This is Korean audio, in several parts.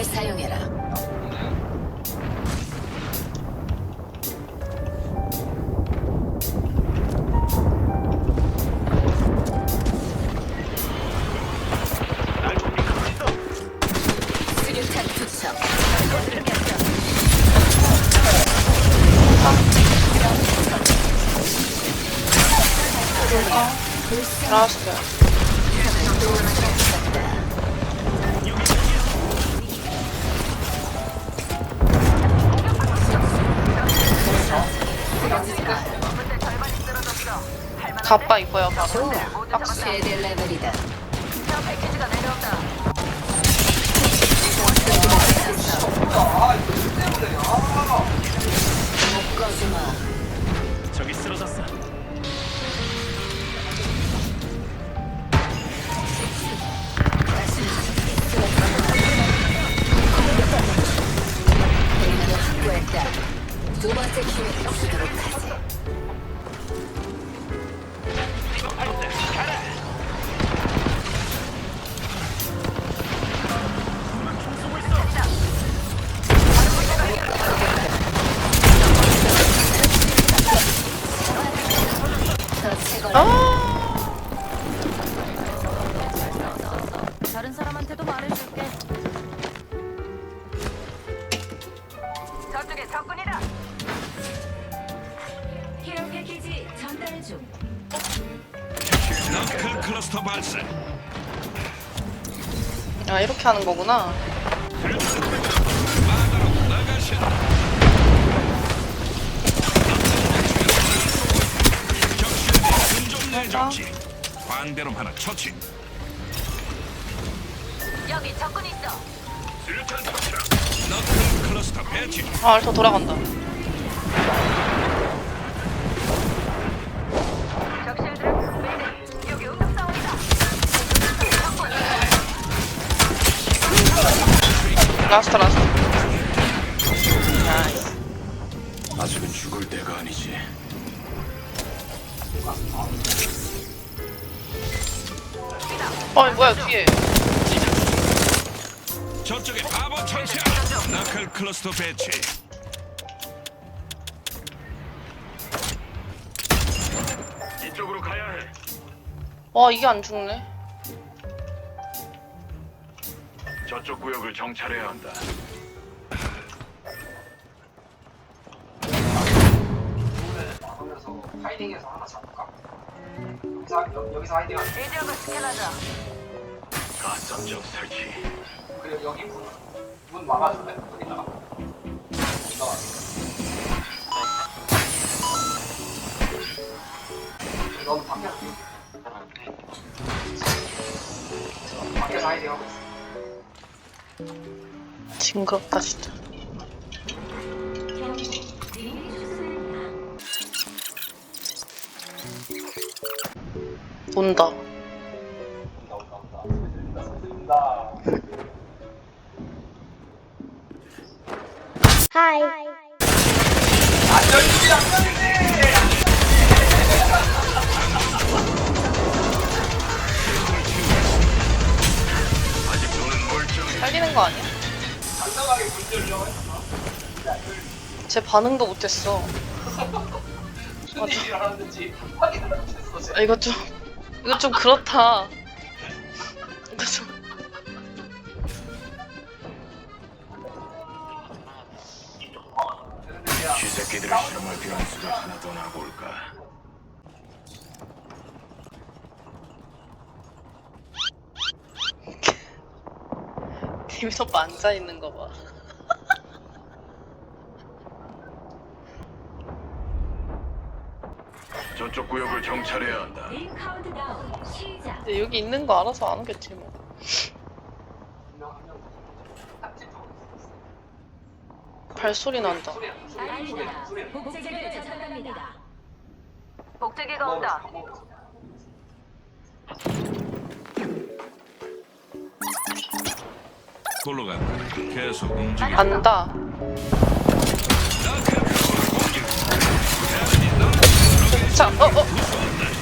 잘 사용해라. 수류탄 투척. 나왔어요. 이거요, 가빠. 좋아. 최대 레벨이다. 클 클러스터 발사. 아, 이렇게 하는 거구나. 나가신다. 적실에 좀 내줬지. 반대로 하나 처치. 여기 적군 있어. 수류탄 터치라. 너클 클러스터 배치. 아, 알터 돌아간다. 라스트, 라스트. 나이스. 아직은 죽을 때가 아니지. 어, 뭐야, 뒤에. 저쪽에 바보 처치야. 너클 클러스터 배치. 이쪽으로 가야 해. 와, 이게 안 죽네. 저쪽 구역을 정찰해야 한다. 하면서 하이딩에서 하나 잡을까? 여- 여기서 하이딩 하자. 이 지역을 스캔하자. 가성적 설치. 그리고 여기 문, 문 막아줄래? 여기다가. 여기다가. 너는 밖에서 밖에서 하이딩 하고 있어. 징그럽다, 진짜. 온다. 온다 온다 온다. 들린다 살리는 거 아니야? 제 반응도 못했어. 무슨 일이 일어났는지 확인을 못했어. 쟤. 아, 이거 좀, 이거 좀 그렇다. 이거 좀. 쥐새끼들을 실험할 변수가 하나 더 나볼까? 김이 오빠 앉아 있는 거 봐. 저쪽 구역을 정찰해야 한다. 근데 여기 있는 거 알아서 안 오겠지, 뭐. 발소리 난다. 복제기를 복제기가 온다. 골로 간다. 계속 움직여. 간다. 자, 어, 어.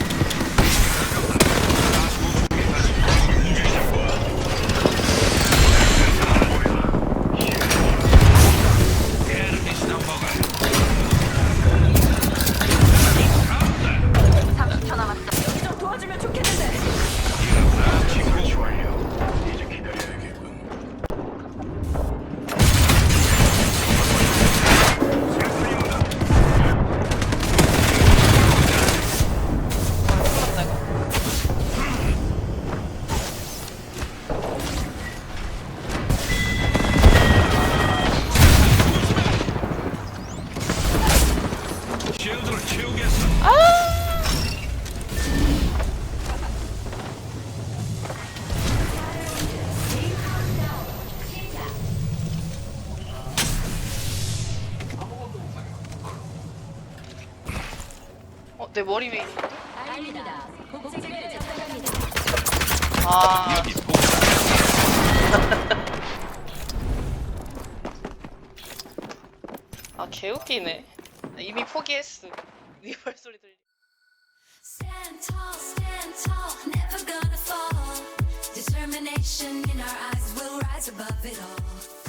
내 머리. 복제기를 전달합니다. 아. 아 개웃기네 나 이미 포기했어 네 above it all.